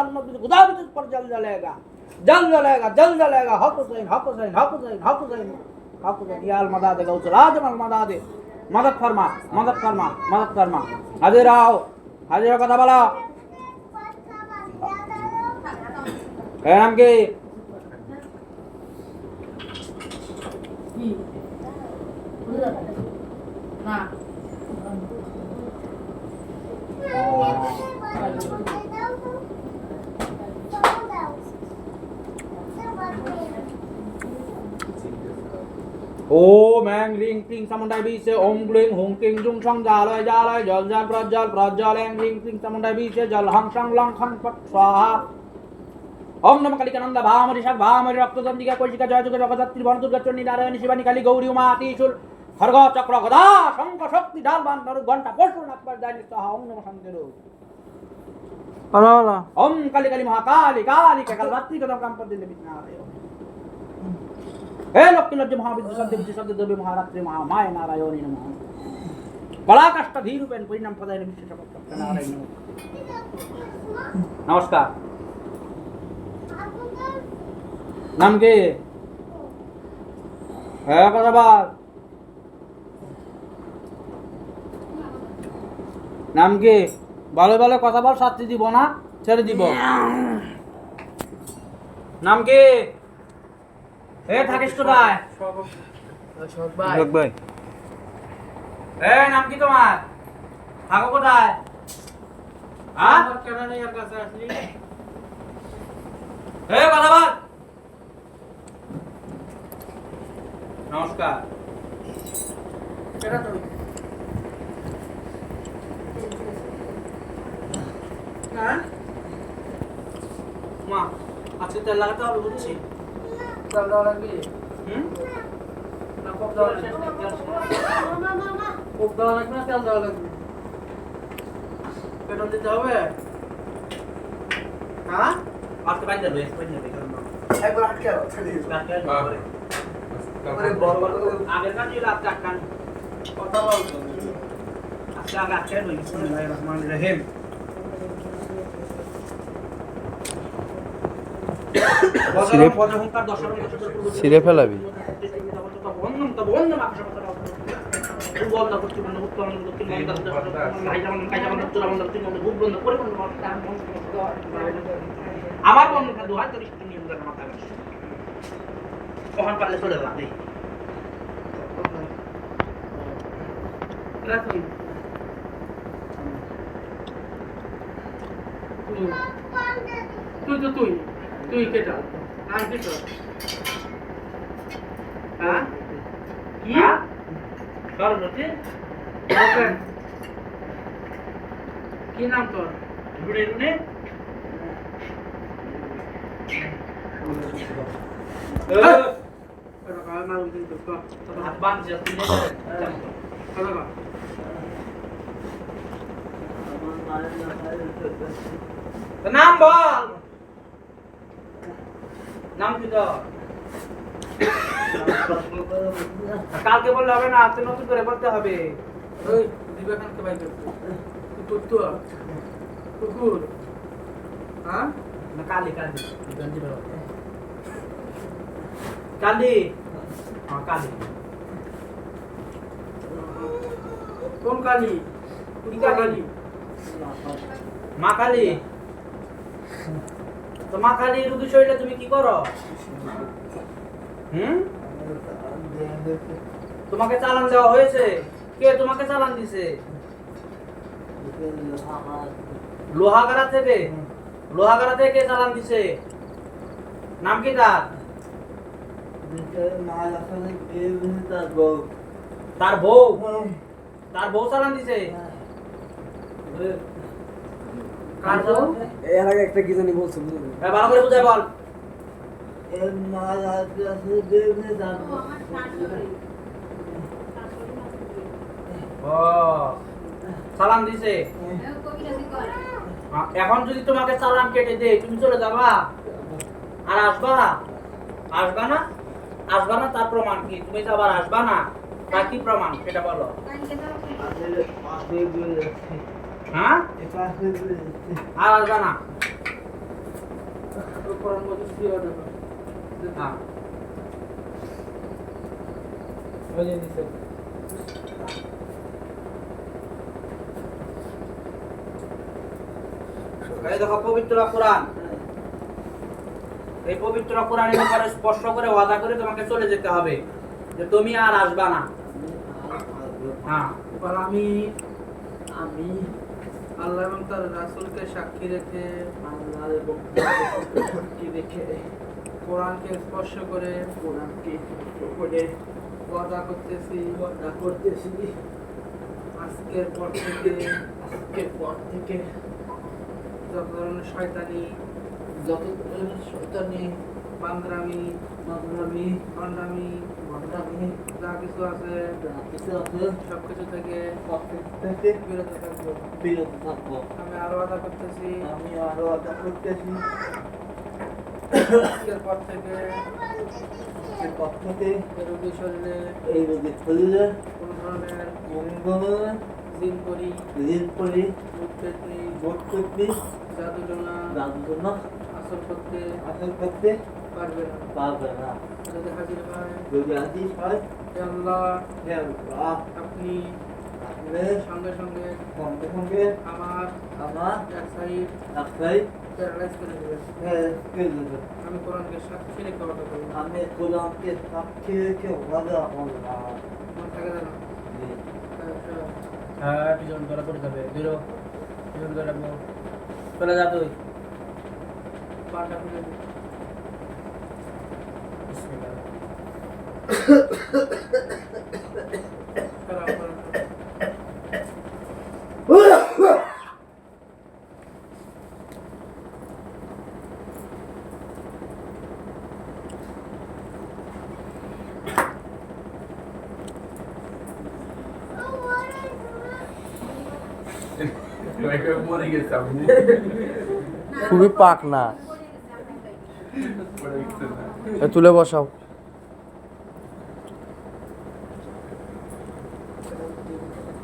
घर में खुदा भी तुझ पर जल जलेगा। जल जलेगा जल जलेगा। हक हुसैन हक हुसैन हक हुसैन हक हुसैन हक हुसैन या अलमदा दे राज में मदा दे। मदद फरमा मदद फरमा मदद फरमा। हाजिर आओ हाजिर कथा बोला। कह हम के? ना কি না ও ম্যাং রিং টিং সামুন্ডাই বিশে ওম গ্লিং হুং কিং জুং সং জালয় জালয় জল জল প্রজ্জল প্রজ্জল এং রিং টিং সামুন্ডাই বিশে জল হং সং লং খং পট স্বাহা। ওম নম কালিকানন্দ ভামরি শাক ভামরি রক্তদন্দিকা কৈশিকা জয় যুগ জগদ্ধাত্রী বন দুর্গা চণ্ডী নারায়ণী শিবানী কালী গৌরী উমা ত্রিশূল খর্গ চক্র গদা শঙ্খ শক্তি ঢাল বান ধরু ঘণ্টা পশু নাকবার দানি সাহা ওম নম শান্তিরু ওম কালী কালী মহাকালী কালী কাল রাত্রি কদম কাম্প দিলে বিঘ্নালয় হে লক্ষ্মী লজ্জ মহাবিদ্যু মহারাত্রি মহা মায় নারায়ণী নমঃ। কলাকাষ্ট ধীরূপেন পরিণাম পদায় নমস্কার। নাম কি? হ্যাঁ নাম কি? ভালো ভালো কথা বল শাস্তি দিব না, ছেড়ে দিব। নাম কি? এ থাকিস কোথায়? ভাই। যোগ ভাই। এ নাম কি তোমার? থাকো কোথায়? হ্যাঁ কেন নেই আর কাছে আসলি এ কথা বল। নমস্কার। হ্যাঁ মা আজকে তেল লাগাতে হবে বুঝছি। চাল দেওয়া লাগবে না কপ দেওয়া লাগবে। কপ দেওয়া লাগবে না তেল দেওয়া লাগবে। পেট্রোল দিতে হবে। হ্যাঁ? আজকে বাইরে বাইরে যাবে একবার আটকে দাও, ছেড়ে রাত তারপরে বড় বড় আগের কাজ রাত চারটান কথা বলতো আজকে আগে রহমানির রহিম সিরে- বজ্রহুঙ্কার দশরথ দশরথ পূর্ব সিরে ফেলাবি বন্ধন তো বন্ধন আকর্ষণ কথা বন্ধ করতে মানে উত্তম দক্ষিণ বন্ধ কাইজা বন্ধ কাইজা বন্ধ চূড়া বন্ধ তিন বন্ধ বুক বন্ধ করে বন্ধ আমার বন্ধ খাদ্য নিয়ম করে মাথা কখন পারলে চলে যা রাখুন তুই তো তুই। তুই কেটা নাম কি তোর হ্যাঁ কি সরস্বতী Girlfriend. কি নাম তোর রুনে রুনে কথা কয় মারুন কিন্তু কথা হাত বাঁধছে তুলে কথা কয় নাম বল নাম কি তো কালকে বললে হবে না আজকে নতুন করে বলতে হবে। ওই করতে কুকুর? হ্যাঁ? না কালি কালি গঞ্জি কালি হ্যাঁ কালি কোন কালি? কালি? মা কালি? তো কালি রুগী শরীরে তুমি কি করো? হুম? তোমাকে চালান দেওয়া হয়েছে। কে তোমাকে চালান দিছে? লোহাগাড়া থেকে। লোহাগাড়া থেকে কে চালান দিছে? নাম কি তার? তার বউ। তার বউ চালান দিছে? এর আগে একটা কি জানি বলছো বুঝলি? এ, ভালো করে বুঝাই বল। চালান দিছে। এখন যদি তোমাকে চালান কেটে দেয় তুমি চলে যাবা? আর আসবা? আসবা না? আসবা না তার প্রমাণ কি? তুমি তো আবার আসবা না? তার কি প্রমাণ? সেটা বলো। হ্যাঁ? আর আসবা না। দেখো পবিত্র কোরআন। এই পবিত্র কোরআনের ব্যাপারে স্পষ্ট করে ওয়াদা করে তোমাকে চলে যেতে হবে যে তুমি আর আসবা না। হ্যাঁ। আমি আমি আল্লাহ এবং তার রাসূলকে সাক্ষী রেখে আল্লাহ এবং দেখে কোরআনকে স্পর্শ করে কোরআনকে করে ওয়াদা করতেছি। ওয়াদা করতেছি। আজকের পর থেকে আজকের পর থেকে যত ধরনের শয়তানি যত ধরনের শয়তানি বান্দরামি মাদরামি ভণ্ডামি মাদরামি যা কিছু আছে কিছু আছে। সব কিছু থেকে থেকে বিরত থাকব। বিরত থাকব। আমি আরও ওয়াদা করতেছি। আমি আরও আদা করতেছি। আজকের পর থেকে আজকের পর থেকে এই রোগী শরীরে এই রোগের শরীরে কোনো ধরনের জিন করি ঋণ করি ভূত পেতনি বোধ করতে জাদু টোনা যার জন্য আসর করতে আসল করতে পারবে না। পারবে না। যদি হাজির হয় যদি আদি হয় হে আল্লাহ হে আল্লাহ, আপনি আপনি সঙ্গে সঙ্গে সঙ্গে সঙ্গে আমার আমার এক সাইড একটাই প্যারালাইজ করে দেবেন। কে আমি কোরআনকে সাক্ষী রেখে অর্ডার করব। আমি কোরআনকে সাক্ষী রেখে মন থাকে না? হ্যাঁ পিছন করে পড়ে যাবে। পিছন চলে যা তুই। পাটা খুলে খুবই পাক না তুলে বসাও।